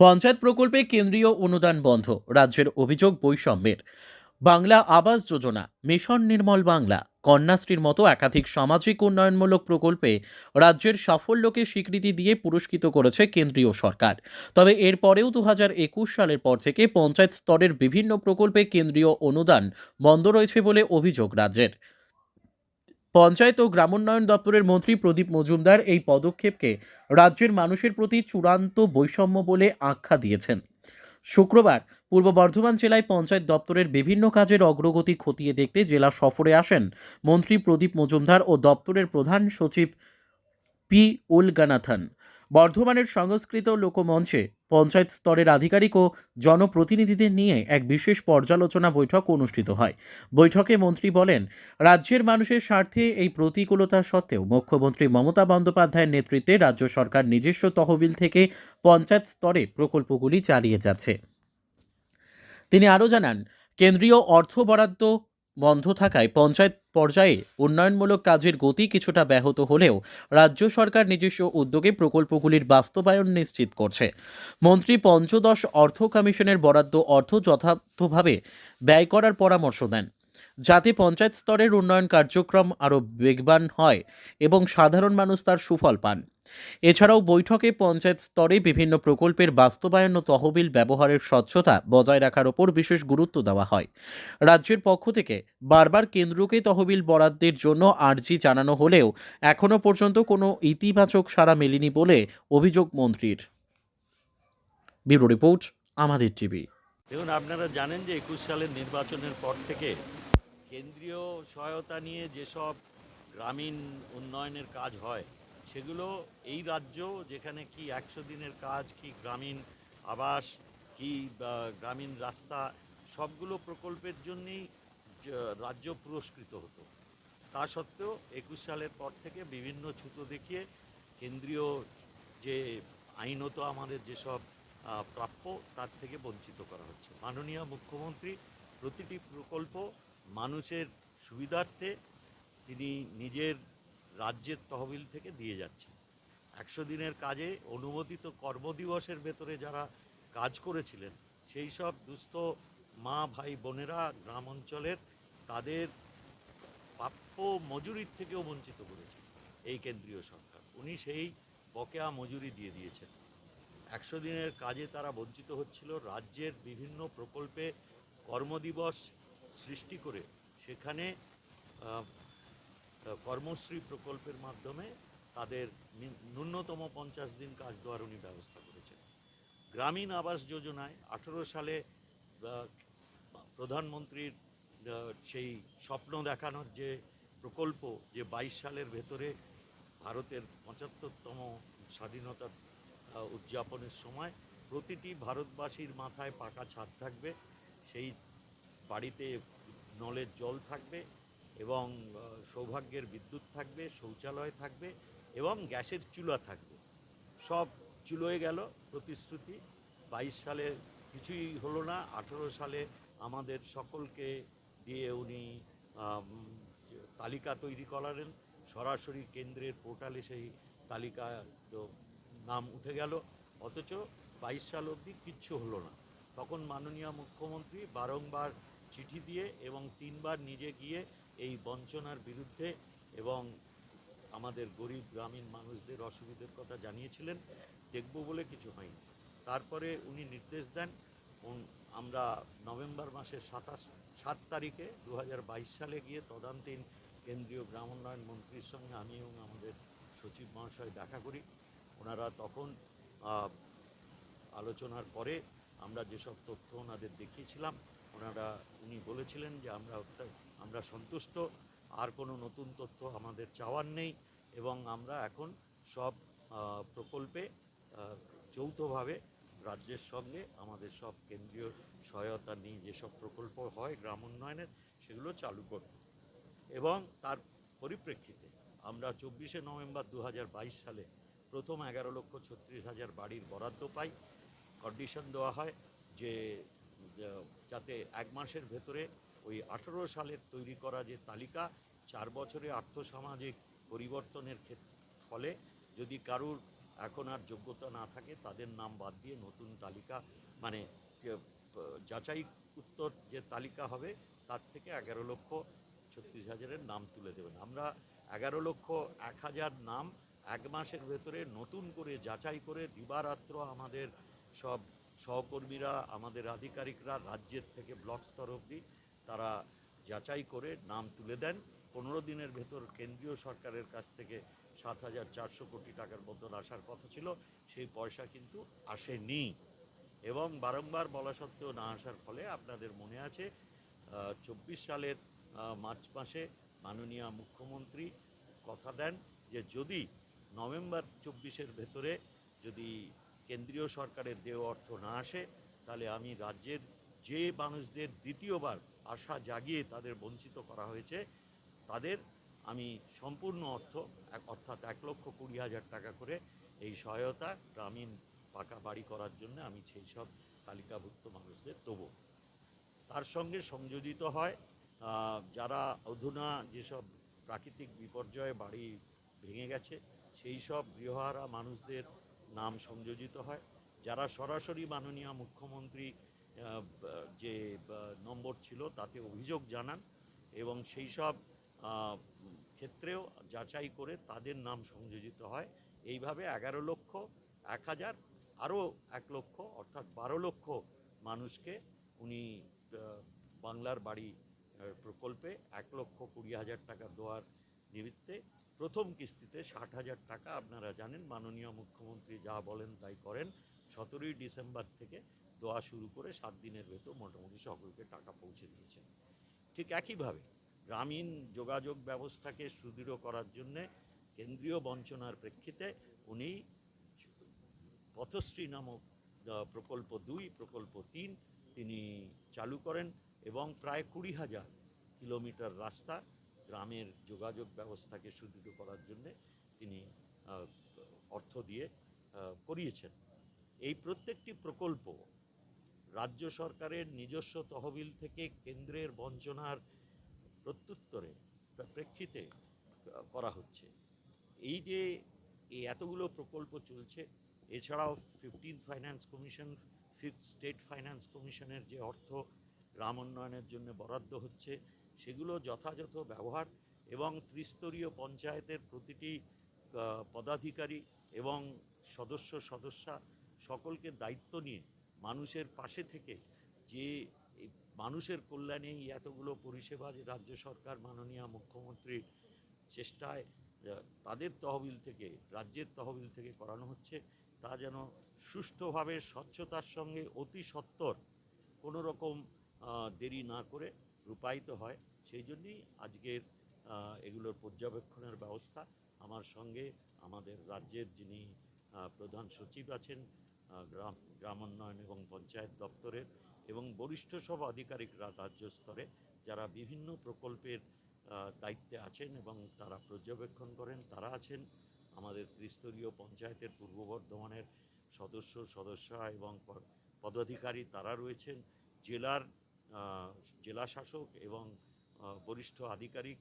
পঞ্চায়েত প্রকল্পে কেন্দ্রীয় অনুদান বন্ধ, রাজ্যের অভিযোগ বৈষম্যের। বাংলা আবাস যোজনা, মিশন নির্মল বাংলা, কন্যাশ্রীর মতো একাধিক সামাজিক উন্নয়নমূলক প্রকল্পে রাজ্যের সাফল্যকে স্বীকৃতি দিয়ে পুরস্কৃত করেছে কেন্দ্রীয় সরকার। তবে এরপরেও দু হাজার একুশ সালের পর থেকে পঞ্চায়েত স্তরের বিভিন্ন প্রকল্পে কেন্দ্রীয় অনুদান বন্ধ রয়েছে বলে অভিযোগ রাজ্যের। পঞ্চায়েত ও গ্রামোন্নয়ন দপ্তরের মন্ত্রী প্রদীপ মজুমদার এই পদক্ষেপকে রাজ্যের মানুষের প্রতি চূড়ান্ত বৈষম্য বলে আখ্যা দিয়েছেন। শুক্রবার পূর্ব বর্ধমান জেলায় পঞ্চায়েত দপ্তরের বিভিন্ন কাজের অগ্রগতি খতিয়ে দেখতে জেলা সফরে আসেন মন্ত্রী প্রদীপ মজুমদার ও দপ্তরের প্রধান সচিব পি উলগানাথন। বর্ধমানের সংস্কৃত লোকমঞ্চে পঞ্চায়েত স্তরের আধিকারিক ও জনপ্রতিনিধিদের নিয়ে এক বিশেষ পর্যালোচনা বৈঠক অনুষ্ঠিত হয়। বৈঠকে মন্ত্রী বলেন, রাজ্যের মানুষের স্বার্থে এই প্রতিকূলতা সত্ত্বেও মুখ্যমন্ত্রী মমতা বন্দ্যোপাধ্যায়ের নেতৃত্বে রাজ্য সরকার নিজস্ব তহবিল থেকে পঞ্চায়েত স্তরে প্রকল্পগুলি চালিয়ে যাচ্ছে। তিনি আরও জানান, কেন্দ্রীয় অর্থ বরাদ্দ বন্ধ থাকায় পঞ্চায়েত পর্যায়ে উন্নয়নমূলক কাজের গতি কিছুটা ব্যাহত হলেও রাজ্য সরকার নিজস্ব উদ্যোগে প্রকল্পগুলির বাস্তবায়ন নিশ্চিত করছে। মন্ত্রী পঞ্চদশ অর্থ কমিশনের বরাদ্দ অর্থ যথার্থভাবে ব্যয় করার পরামর্শ দেন। যাতে পঞ্চায়েত স্তরের উন্নয়ন কার্যক্রম আরও বেগবান হয় এবং সাধারণ মানুষ তার সুফল পান। এছাড়াও বৈঠকে পঞ্চায়েত স্তরে বিভিন্ন প্রকল্পের বাস্তবায়ন ও তহবিল ব্যবহারের স্বচ্ছতা বজায় রাখার ওপর বিশেষ গুরুত্ব দেওয়া হয়। রাজ্যের পক্ষ থেকে বারবার কেন্দ্রকে তহবিল বরাদ্দের জন্য আর্জি জানানো হলেও এখনও পর্যন্ত কোনো ইতিবাচক সাড়া মেলেনি বলে অভিযোগ মন্ত্রীর। ব্যুরো রিপোর্ট, আমাদের টিভি। দেখুন, আপনারা জানেন যে একুশ সালের নির্বাচনের পর থেকে কেন্দ্রীয় সহায়তা নিয়ে যেসব গ্রামীণ উন্নয়নের কাজ হয়, সেগুলো এই রাজ্য যেখানে কি একশো দিনের কাজ, কি গ্রামীণ আবাস, কি গ্রামীণ রাস্তা, সবগুলো প্রকল্পের জন্যেই রাজ্য পুরস্কৃত হতো। তা সত্ত্বেও একুশ সালের পর থেকে বিভিন্ন ছুতো দেখিয়ে কেন্দ্রীয় যে আইনত আমাদের যেসব প্রাপ্য, তার থেকে বঞ্চিত করা হচ্ছে। মাননীয় মুখ্যমন্ত্রী প্রতিটি প্রকল্প মানুষের সুবিধার্থে তিনি নিজের রাজ্যের তহবিল থেকে দিয়ে যাচ্ছেন। একশো দিনের কাজে অনুমোদিত কর্মদিবসের ভেতরে যারা কাজ করেছিলেন, সেই সব দুস্থ মা, ভাই, বোনেরা গ্রাম অঞ্চলের তাদের প্রাপ্য মজুরির থেকেও বঞ্চিত করেছে এই কেন্দ্রীয় সরকার। উনি সেই বকেয়া মজুরি দিয়ে দিয়েছেন। একশো দিনের কাজে তারা বঞ্চিত হচ্ছিল। রাজ্যের বিভিন্ন প্রকল্পে কর্মদিবস সৃষ্টি করে সেখানে কর্মশ্রী প্রকল্পের মাধ্যমে তাদের ন্যূনতম পঞ্চাশ দিন কাজ দেওয়ার উনি ব্যবস্থা করেছেন। গ্রামীণ আবাস যোজনায় আঠেরো সালে প্রধানমন্ত্রীর সেই স্বপ্ন দেখানোর যে প্রকল্প, যে বাইশ সালের ভেতরে ভারতের পঁচাত্তরতম স্বাধীনতা উদযাপনের সময় প্রতিটি ভারতবাসীর মাথায় পাকা ছাদ থাকবে। সেই বাড়িতে নলের জল থাকবে এবং সৌভাগ্যের বিদ্যুৎ থাকবে, শৌচালয় থাকবে এবং গ্যাসের চুলা থাকবে। সব চুলোয় গেল প্রতিশ্রুতি। বাইশ সালে কিছুই হলো না। আঠেরো সালে আমাদের সকলকে দিয়ে উনি তালিকা তৈরি করালেন। সরাসরি কেন্দ্রের পোর্টালে সেই তালিকা নাম উঠে গেল। অথচ বাইশ সাল অবধি কিচ্ছু হলো না। তখন মাননীয় মুখ্যমন্ত্রী বারংবার চিঠি দিয়ে এবং তিনবার নিজে গিয়ে এই বঞ্চনার বিরুদ্ধে এবং আমাদের গরিব গ্রামীণ মানুষদের অসুবিধের কথা জানিয়েছিলেন, দেখব বলে কিছু হয়নি। তারপরে উনি নির্দেশ দেন আমরা নভেম্বর মাসের সাতাশ, সাত তারিখে দু হাজার বাইশ সালে গিয়ে তদান্তীন কেন্দ্রীয় গ্রাম উন্নয়ন মন্ত্রীর সঙ্গে আমি এবং আমাদের সচিব মহাশয় দেখা করি। ওনারা তখন আলোচনার পরে আমরা যেসব তথ্য ওনাদের দেখিয়েছিলাম ওনারা, উনি বলেছিলেন যে আমরা আমরা সন্তুষ্ট, আর কোনো নতুন তথ্য আমাদের চাওয়ার নেই এবং আমরা এখন সব প্রকল্পে যৌথভাবে রাজ্যের সঙ্গে আমাদের সব কেন্দ্রীয় সহায়তা নিয়ে যেসব প্রকল্প হয় গ্রাম উন্নয়নের, সেগুলো চালু করব। এবং তার পরিপ্রেক্ষিতে আমরা চব্বিশে নভেম্বর দু হাজার বাইশ সালে প্রথম এগারো লক্ষ ছত্রিশ হাজার বাড়ির বরাদ্দ পাই। কন্ডিশন দেওয়া হয় যে যা- যাতে এক মাসের ভেতরে ওই আঠেরো সালের তৈরি করা যে তালিকা, চার বছরে আর্থসামাজিক পরিবর্তনের ফলে যদি কারুর এখন আর যোগ্যতা না থাকে, তাদের নাম বাদ দিয়ে নতুন তালিকা মানে যাচাই উত্তর যে তালিকা হবে, তার থেকে এগারো লক্ষ ছত্রিশ হাজারের নাম তুলে দেবেন। আমরা এগারো লক্ষ এক হাজার নাম এক মাসের ভেতরে নতুন করে যাচাই করে দিবারাত্র আমাদের সব সহকর্মীরা, আমাদের আধিকারিকরা রাজ্যের থেকে ব্লক স্তর অবধি তারা যাচাই করে নাম তুলে দেন। পনেরো দিনের ভেতর কেন্দ্রীয় সরকারের কাছ থেকে সাত হাজার চারশো কোটি টাকার মতন আসার কথা ছিল, সেই পয়সা কিন্তু আসেনি। এবং বারংবার বলা সত্ত্বেও না আসার ফলে আপনাদের মনে আছে চব্বিশ সালের মার্চ মাসে মাননীয় মুখ্যমন্ত্রী কথা দেন যে যদি নভেম্বর চব্বিশের ভেতরে যদি কেন্দ্রীয় সরকারের দেহ অর্থ না আসে, তাহলে আমি রাজ্যের যে মানুষদের দ্বিতীয়বার আশা জাগিয়ে তাদের বঞ্চিত করা হয়েছে, তাদের আমি সম্পূর্ণ অর্থ অর্থাৎ এক লক্ষ কুড়ি হাজার টাকা করে এই সহায়তা গ্রামীণ পাকা বাড়ি করার জন্য আমি সেই সব তালিকাভুক্ত মানুষদের দেবো। তার সঙ্গে সংযোজিত হয় যারা অধুনা যেসব প্রাকৃতিক বিপর্যয়ে বাড়ি ভেঙে গেছে, সেই সব গৃহহারা মানুষদের নাম সংযোজিত হয়। যারা সরাসরি মাননীয় মুখ্যমন্ত্রী যে নম্বর ছিল, তাতে অভিযোগ জানান এবং সেই সব ক্ষেত্রেও যাচাই করে তাদের নাম সংযোজিত হয়। এইভাবে এগারো লক্ষ, এক হাজার, আরও এক লক্ষ, অর্থাৎ বারো লক্ষ মানুষকে উনি বাংলার বাড়ি প্রকল্পে এক লক্ষ কুড়ি হাজার টাকা দেওয়ার নিমিত্তে প্রথম কিস্তিতে ষাট হাজার টাকা, আপনারা জানেন, মাননীয় মুখ্যমন্ত্রী যা বলেন তাই করেন। সতেরোই ডিসেম্বর থেকে দেওয়া শুরু করে সাত দিনের ভেতর মোটামুটি সকলকে টাকা পৌঁছে দিয়েছেন। ঠিক একইভাবে গ্রামীণ যোগাযোগ ব্যবস্থাকে সুদৃঢ় করার জন্যে কেন্দ্রীয় বঞ্চনার প্রেক্ষিতে উনি পথশ্রী নামক প্রকল্প দুই, প্রকল্প তিন তিনি চালু করেন এবং প্রায় কুড়ি হাজার কিলোমিটার রাস্তা গ্রামের যোগাযোগ ব্যবস্থাকে সুদৃঢ় করার জন্যে তিনি অর্থ দিয়ে করিয়েছেন। এই প্রত্যেকটি প্রকল্প রাজ্য সরকারের নিজস্ব তহবিল থেকে কেন্দ্রের বঞ্চনার প্রত্যুত্তরে প্রেক্ষিতে করা হচ্ছে। এই যে, এই এতগুলো প্রকল্প চলছে, এছাড়াও fifteen finance commission fifth state finance কমিশনের যে অর্থ গ্রাম উন্নয়নের জন্য বরাদ্দ হচ্ছে সেগুলো যথাযথ ব্যবহার এবং ত্রিস্তরীয় পঞ্চায়েতের প্রতিটি পদাধিকারী এবং সদস্য, সদস্যা সকলকে দায়িত্ব নিয়ে মানুষের পাশে থেকে যে মানুষের কল্যাণে এই এতগুলো পরিষেবা যে রাজ্য সরকার, মাননীয় মুখ্যমন্ত্রীর চেষ্টায় তাদের তহবিল থেকে, রাজ্যের তহবিল থেকে করানো হচ্ছে, তা যেন সুষ্ঠুভাবে, স্বচ্ছতার সঙ্গে অতি সত্বর কোনো রকম দেরি না করে রূপায়িত হয়। সেই জন্যই আজকের এগুলোর পর্যবেক্ষণের ব্যবস্থা। আমার সঙ্গে আমাদের রাজ্যের যিনি প্রধান সচিব আছেন গ্রাম, গ্রামোন্নয়ন এবং পঞ্চায়েত দপ্তরের এবং বরিষ্ঠ সব আধিকারিকরা রাজ্য স্তরে যারা বিভিন্ন প্রকল্পের দায়িত্বে আছেন এবং তারা পর্যবেক্ষণ করেন, তারা আছেন আমাদের ত্রিস্তরীয় পঞ্চায়েতের পূর্ব বর্ধমানের সদস্য, সদস্যা এবং পদাধিকারী তারা রয়েছেন। জেলার জেলা শাসক এবং বরিষ্ঠ আধিকারিক